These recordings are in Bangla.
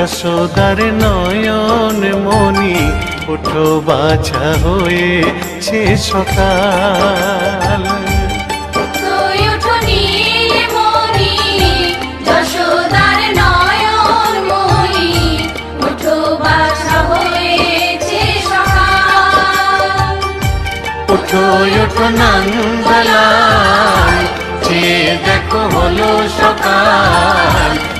যশোদার নয়ন মণি উঠো বাছা হয়েছে সকাল। ওঠো বাছা হয়েছে সকাল। ওঠো নন্দলাল যে দেখো হলো সকাল।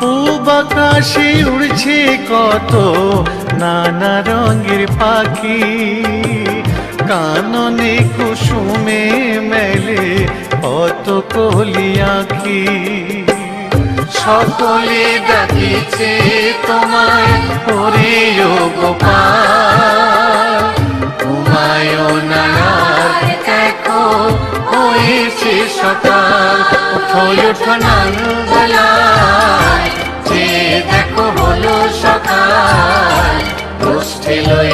পূব আকাশে উড়ছে কত নানা রঙের পাখি। কাননে কুসুমে মেলে কত কলি আখি। সকলে ডাকিছে তোমায় ও গোপাল। ঘুমায় না দেখো হয়েছে সকাল হয়ে উঠো নন্দলাল যে দেখো হলো সকাল গোষ্ঠী লয়ে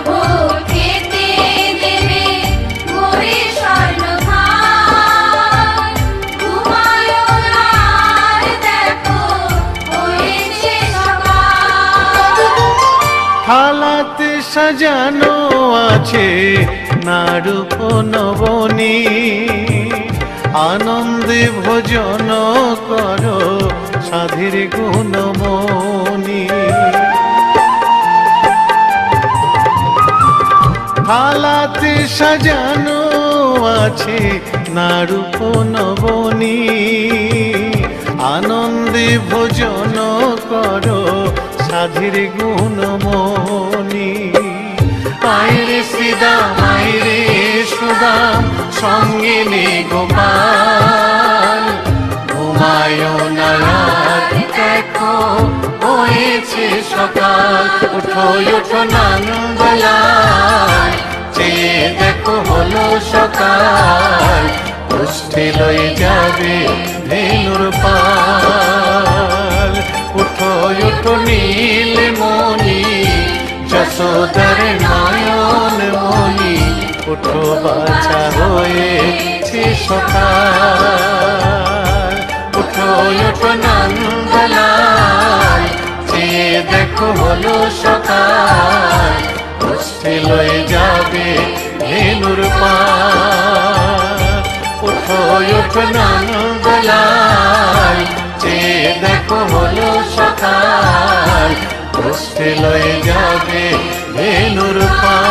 সাজানো আছে নাড়ুপ নবনী। আনন্দে ভোজন করো সাধীর গুণমণি। থালাতে সাজানো আছে নাড়ুপ নবনী। আনন্দে ভোজন করো সাধীর গুণমণি। আইরে শ্রীদাম আইরে সুদাম সঙ্গে নে গোপাল ঘুমায় না রাত, দেখো, হয়েছে সকাল। উঠো উঠো নন্দলাল চেয়ে দেখো হলো সকাল। গোষ্ঠী লয়ে যাবে ধেনুর পাল। উঠো উঠো, নীল মণি, যশোদার মণি উঠো বাছা হয়েছে সকাল। উঠো উঠো নন্দলাল, চেয়ে দেখো হলো সকাল। গোষ্ঠী লয়ে যাবে ধেনুর পাল। উঠো উঠো নন্দলাল, চেয়ে দেখো হলো সকাল। কষ্টে লয়ে যাবে ধেনুর পাল।